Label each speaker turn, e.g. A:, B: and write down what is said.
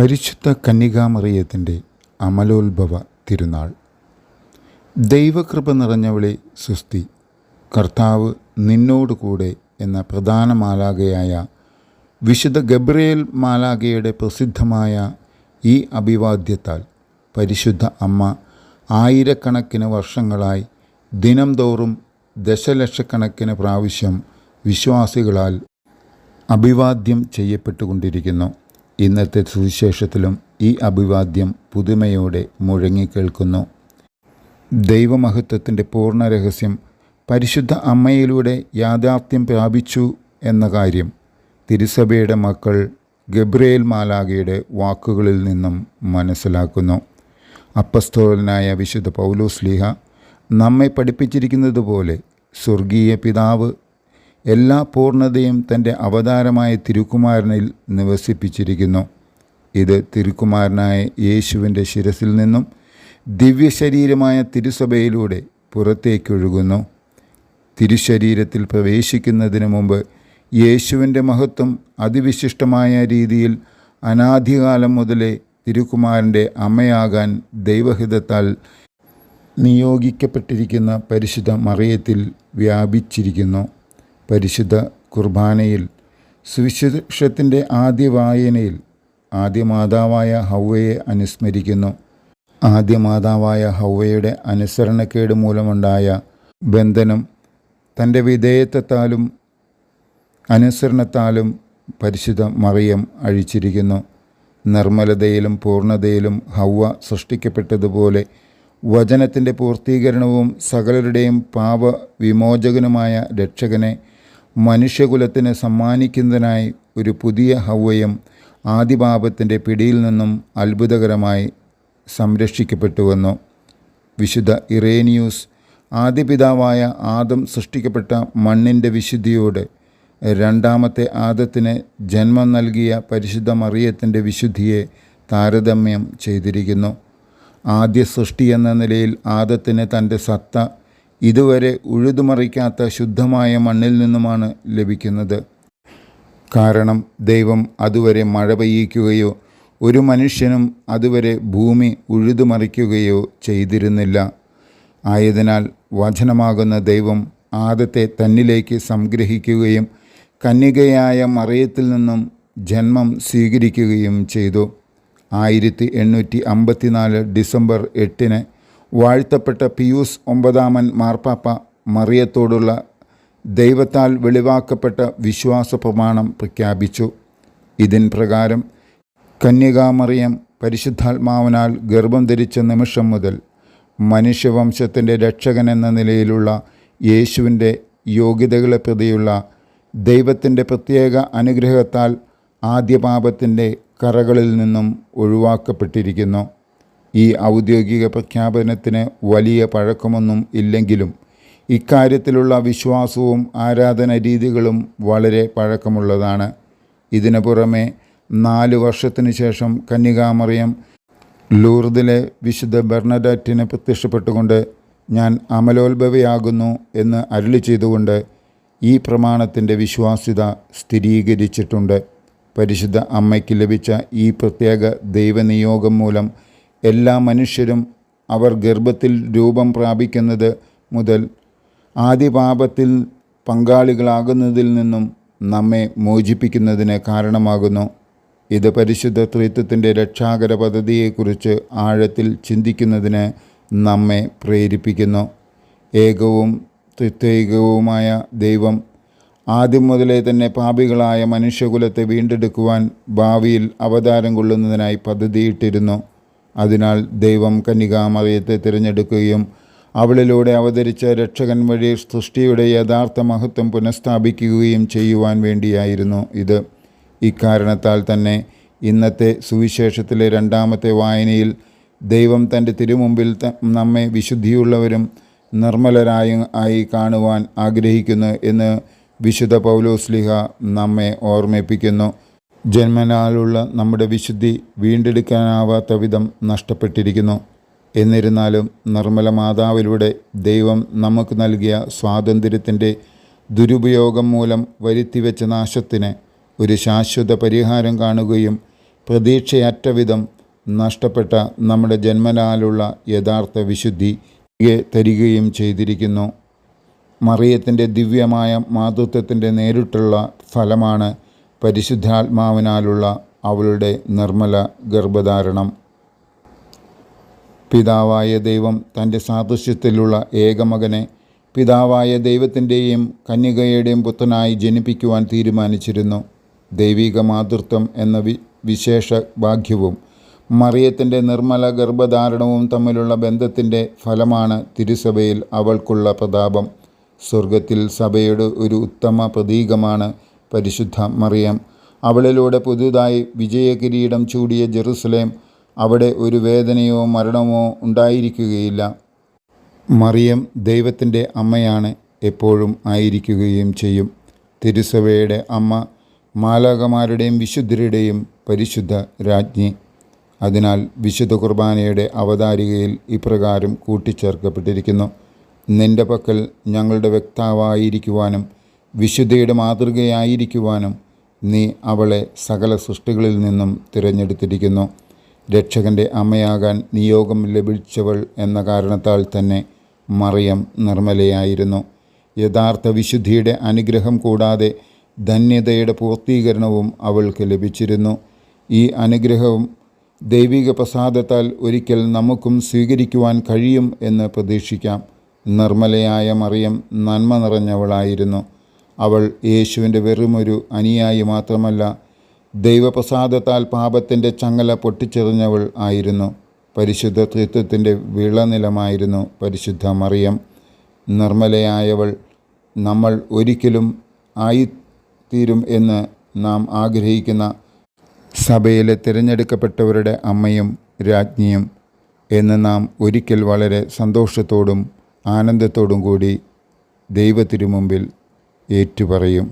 A: പരിശുദ്ധ കന്യകാമറിയത്തിന്റെ അമലോത്ഭവ തിരുനാൾ. ദൈവകൃപ നിറഞ്ഞവളെ സുസ്തി കർത്താവ് നിന്നോട് കൂടെ എന്ന പ്രധാന മാലാകയായ വിശുദ്ധ ഗബ്രിയേൽ മാലാകയുടെ പ്രസിദ്ധമായ ഈ അഭിവാദ്യത്താൽ പരിശുദ്ധ അമ്മ ആയിരക്കണക്കിന് വർഷങ്ങളായി ദിനംതോറും ദശലക്ഷക്കണക്കിന് പ്രാവശ്യം വിശ്വാസികളാൽ അഭിവാദ്യം ചെയ്യപ്പെട്ടുകൊണ്ടിരിക്കുന്നു. ഇന്നത്തെ സുവിശേഷത്തിലും ഈ അഭിവാദ്യം പുതുമയോടെ മുഴങ്ങിക്കേൾക്കുന്നു. ദൈവമഹത്വത്തിന്റെ പൂർണ രഹസ്യം പരിശുദ്ധ അമ്മയിലൂടെ യാഥാർത്ഥ്യം പ്രാപിച്ചു എന്ന കാര്യം തിരുസഭയുടെ മക്കൾ ഗബ്രയേൽ മാലാഗയുടെ വാക്കുകളിൽ നിന്നും മനസ്സിലാക്കുന്നു. അപ്പസ്തോലനായ വിശുദ്ധ പൗലോസ് ലീഹ നമ്മെ പഠിപ്പിച്ചിരിക്കുന്നത് പോലെ സ്വർഗീയ പിതാവ് എല്ലാ പൂർണതയും തന്റെ അവതാരമായ തിരുക്കുമാരനിൽ നിവസിപ്പിച്ചിരിക്കുന്നു. ഇത് തിരുക്കുമാരനായ യേശുവിന്റെ ശിരസിൽ നിന്നും ദിവ്യശരീരമായ തിരുസഭയിലൂടെ പുറത്തേക്കൊഴുകുന്നു. തിരുശരീരത്തിൽ പ്രവേശിക്കുന്നതിന് മുമ്പ് യേശുവിന്റെ മഹത്വം അതിവിശിഷ്ടമായ രീതിയിൽ അനാധികാലം മുതലേ തിരുക്കുമാരന്റെ അമ്മയാകാൻ ദൈവഹിതത്താൽ നിയോഗിക്കപ്പെട്ടിരിക്കുന്ന പരിശുദ്ധ മറിയത്തിൽ വ്യാപിച്ചിരിക്കുന്നു. പരിശുദ്ധ കുർബാനയിൽ സുവിശേഷത്തിന്റെ ആദ്യ വായനയിൽ ആദ്യ മാതാവായ ഹൗവയെ അനുസ്മരിക്കുന്നു. ആദ്യ മാതാവായ ഹൗവയുടെ അനുസരണക്കേട് മൂലമുണ്ടായ ബന്ധനം തന്റെ വിധേയത്വത്താലും അനുസരണത്താലും പരിശുദ്ധ മറിയം അഴിച്ചിരിക്കുന്നു. നിർമ്മലതയിലും പൂർണതയിലും ഹൗവ സൃഷ്ടിക്കപ്പെട്ടതുപോലെ വചനത്തിന്റെ പൂർത്തീകരണവും സകലരുടെയും പാപ വിമോചകനുമായ രക്ഷകനെ മനുഷ്യകുലത്തിന് സമ്മാനിക്കുന്നതിനായി ഒരു പുതിയ ഹവ്വയും ആദിപാപത്തിന്റെ പിടിയിൽ നിന്നും അത്ഭുതകരമായി സംരക്ഷിക്കപ്പെട്ടുവെന്നു വിശുദ്ധ ഇറേനിയൂസ് ആദ്യപിതാവായ ആദം സൃഷ്ടിക്കപ്പെട്ട മണ്ണിന്റെ വിശുദ്ധിയോട് രണ്ടാമത്തെ ആദത്തിന് ജന്മം നൽകിയ പരിശുദ്ധ മറിയത്തിന്റെ വിശുദ്ധിയെ താരതമ്യം ചെയ്തിരിക്കുന്നു. ആദ്യ സൃഷ്ടി എന്ന നിലയിൽ ആദത്തിന് തന്റെ സത്ത ഇതുവരെ ഉഴുതുമറിക്കാത്ത ശുദ്ധമായ മണ്ണിൽ നിന്നുമാണ് ലഭിക്കുന്നത്. കാരണം ദൈവം അതുവരെ മഴ പെയ്യിക്കുകയോ ഒരു മനുഷ്യനും അതുവരെ ഭൂമി ഉഴുതുമറിക്കുകയോ ചെയ്തിരുന്നില്ല. ആയതിനാൽ വചനമാകുന്ന ദൈവം ആദത്തെ തന്നിലേക്ക് സംഗ്രഹിക്കുകയും കന്യകയായ മറയത്തിൽ നിന്നും ജന്മം സ്വീകരിക്കുകയും ചെയ്തു. ആയിരത്തി എണ്ണൂറ്റി അമ്പത്തിനാല് ഡിസംബർ എട്ടിന് വാഴ്ത്തപ്പെട്ട പിയൂസ് ഒമ്പതാമൻ മാർപ്പാപ്പ മറിയത്തോടുള്ള ദൈവത്താൽ വെളിവാക്കപ്പെട്ട വിശ്വാസ പ്രമാണം പ്രഖ്യാപിച്ചു. ഇതിൻ പ്രകാരം കന്യകാമറിയം പരിശുദ്ധാത്മാവിനാൽ ഗർഭം ധരിച്ച നിമിഷം മുതൽ മനുഷ്യവംശത്തിന്റെ രക്ഷകൻ എന്ന നിലയിലുള്ള യേശുവിന്റെ യോഗ്യതകളെ പ്രതിയുള്ള ദൈവത്തിന്റെ പ്രത്യേക അനുഗ്രഹത്താൽ ആദ്യപാപത്തിന്റെ കറകളിൽ നിന്നും ഒഴിവാക്കപ്പെട്ടിരിക്കുന്നു. ഈ ഔദ്യോഗിക പ്രഖ്യാപനത്തിന് വലിയ പഴക്കമൊന്നും ഇല്ലെങ്കിലും ഇക്കാര്യത്തിലുള്ള വിശ്വാസവും ആരാധന രീതികളും വളരെ പഴക്കമുള്ളതാണ്. ഇതിനു പുറമെ നാല് വർഷത്തിനു ശേഷം കന്യകാമറിയം ലൂർദിലെ വിശുദ്ധ ബെർണഡാറ്റിനെ പ്രത്യക്ഷപ്പെട്ടുകൊണ്ട് ഞാൻ അമലോത്ഭവയാകുന്നു എന്ന് അരുളി ചെയ്തുകൊണ്ട് ഈ പ്രമാണത്തിന്റെ വിശ്വാസ്യത സ്ഥിരീകരിച്ചിട്ടുണ്ട്. പരിശുദ്ധ അമ്മയ്ക്ക് ലഭിച്ച ഈ പ്രത്യേക ദൈവനിയോഗം മൂലം എല്ലാ മനുഷ്യരും അവർ ഗർഭത്തിൽ രൂപം പ്രാപിക്കുന്നത് മുതൽ ആദിപാപത്തിൽ പങ്കാളികളാകുന്നതിൽ നിന്നും നമ്മെ മോചിപ്പിക്കുന്നതിന് കാരണമാകുന്നു. ഇത് പരിശുദ്ധ ത്രിത്വത്തിന്റെ രക്ഷാകര പദ്ധതിയെക്കുറിച്ച് ആഴത്തിൽ ചിന്തിക്കുന്നതിന് നമ്മെ പ്രേരിപ്പിക്കുന്നു. ഏകവും ത്രിത്വൈകവുമായ ദൈവം ആദ്യം മുതലേ തന്നെ പാപികളായ മനുഷ്യകുലത്തെ വീണ്ടെടുക്കുവാൻ ഭാവിയിൽ അവതാരം കൊള്ളുന്നതിനായി പദ്ധതിയിട്ടിരുന്നു. അതിനാൽ ദൈവം കന്യകാമറിയത്തെ തിരഞ്ഞെടുക്കുകയും അവളിലൂടെ അവതരിച്ച രക്ഷകൻ വഴി സൃഷ്ടിയുടെ യഥാർത്ഥ മഹത്വം പുനഃസ്ഥാപിക്കുകയും ചെയ്യുവാൻ വേണ്ടിയായിരുന്നു ഇത്. ഇക്കാരണത്താൽ തന്നെ ഇന്നത്തെ സുവിശേഷത്തിലെ രണ്ടാമത്തെ വായനയിൽ ദൈവം തന്റെ തിരുമുമ്പിൽ നമ്മെ വിശുദ്ധിയുള്ളവരും നിർമ്മലരായ ആയി കാണുവാൻ ആഗ്രഹിക്കുന്നു എന്ന് വിശുദ്ധ പൗലോസ്ലിഹ നമ്മെ ഓർമ്മിപ്പിക്കുന്നു. ജന്മനാലുള്ള നമ്മുടെ വിശുദ്ധി വീണ്ടെടുക്കാനാവാത്ത വിധം നഷ്ടപ്പെട്ടിരിക്കുന്നു. എന്നിരുന്നാലും നിർമ്മല മാതാവിലൂടെ ദൈവം നമുക്ക് നൽകിയ സ്വാതന്ത്ര്യത്തിന്റെ ദുരുപയോഗം മൂലം വരുത്തിവെച്ച നാശത്തിന് ഒരു ശാശ്വത പരിഹാരം കാണുകയും പ്രതീക്ഷയറ്റ വിധം നഷ്ടപ്പെട്ട നമ്മുടെ ജന്മനാലുള്ള യഥാർത്ഥ വിശുദ്ധി തിരികെ തരികയും ചെയ്തിരിക്കുന്നു. മറിയത്തിന്റെ ദിവ്യമായ മാതൃത്വത്തിന്റെ നേരിട്ടുള്ള ഫലമാണ് പരിശുദ്ധാത്മാവിനാലുള്ള അവളുടെ നിർമ്മല ഗർഭധാരണം. പിതാവായ ദൈവം തന്റെ സാദൃശ്യത്തിലുള്ള ഏകമകനെ പിതാവായ ദൈവത്തിന്റെയും കന്യകയുടെയും പുത്രനായി ജനിപ്പിക്കുവാൻ തീരുമാനിച്ചിരുന്നു. ദൈവിക മാതൃത്വം എന്ന വി വിശേഷ ഭാഗ്യവും മറിയത്തിന്റെ നിർമ്മല ഗർഭധാരണവും തമ്മിലുള്ള ബന്ധത്തിന്റെ ഫലമാണ് തിരുസഭയിൽ അവൾക്കുള്ള പ്രതാപം. സ്വർഗത്തിൽ സഭയുടെ ഒരു ഉത്തമ പ്രതീകമാണ് പരിശുദ്ധ മറിയം. അവളിലൂടെ പുതുതായി വിജയകിരീടം ചൂടിയ ജെറുസലേം അവിടെ ഒരു വേദനയോ മരണമോ ഉണ്ടായിരിക്കുകയില്ല. മറിയം ദൈവത്തിന്റെ അമ്മയാണ് എപ്പോഴും ആയിരിക്കുകയും ചെയ്യും. തിരുസഭയുടെ അമ്മ മാലാകമാരുടെയും വിശുദ്ധരുടെയും പരിശുദ്ധ രാജ്ഞി. അതിനാൽ വിശുദ്ധ കുർബാനയുടെ അവതാരികയിൽ ഇപ്രകാരം കൂട്ടിച്ചേർക്കപ്പെട്ടിരിക്കുന്നു. നിന്റെ പക്കൽ ഞങ്ങളുടെ വ്യക്താവായിരിക്കുവാനും വിശുദ്ധയുടെ മാതൃകയായിരിക്കുവാനും നീ അവളെ സകല സൃഷ്ടികളിൽ നിന്നും തിരഞ്ഞെടുത്തിരിക്കുന്നു. രക്ഷകന്റെ അമ്മയാകാൻ നിയോഗം ലഭിച്ചവൾ എന്ന കാരണത്താൽ തന്നെ മറിയം നിർമ്മലയായിരുന്നു. യഥാർത്ഥ വിശുദ്ധിയുടെ അനുഗ്രഹം കൂടാതെ ധന്യതയുടെ പൂർത്തീകരണവും അവൾക്ക് ലഭിച്ചിരുന്നു. ഈ അനുഗ്രഹവും ദൈവിക പ്രസാദത്താൽ ഒരിക്കൽ നമുക്കും സ്വീകരിക്കുവാൻ കഴിയും എന്ന് പ്രതീക്ഷിക്കാം. നിർമ്മലയായ മറിയം നന്മ നിറഞ്ഞവളായിരുന്നു. അവൾ യേശുവിന്റെ വെറുമൊരു അനുയായി മാത്രമല്ല ദൈവപ്രസാദത്താൽ പാപത്തിന്റെ ചങ്ങല പൊട്ടിച്ചെറിഞ്ഞവൾ ആയിരുന്നു. പരിശുദ്ധ ത്രിത്വത്തിന്റെ വിളനിലമായിരുന്നു പരിശുദ്ധ മറിയം. നിർമ്മലയായവൾ നമ്മൾ ഒരിക്കലും ആയിത്തീരും എന്ന് നാം ആഗ്രഹിക്കുന്ന സഭയിലെ തിരഞ്ഞെടുക്കപ്പെട്ടവരുടെ അമ്മയും രാജ്ഞിയും എന്ന് നാം ഒരിക്കൽ വളരെ സന്തോഷത്തോടും ആനന്ദത്തോടും കൂടി ദൈവത്തിനു മുമ്പിൽ ഏറ്റുപറയും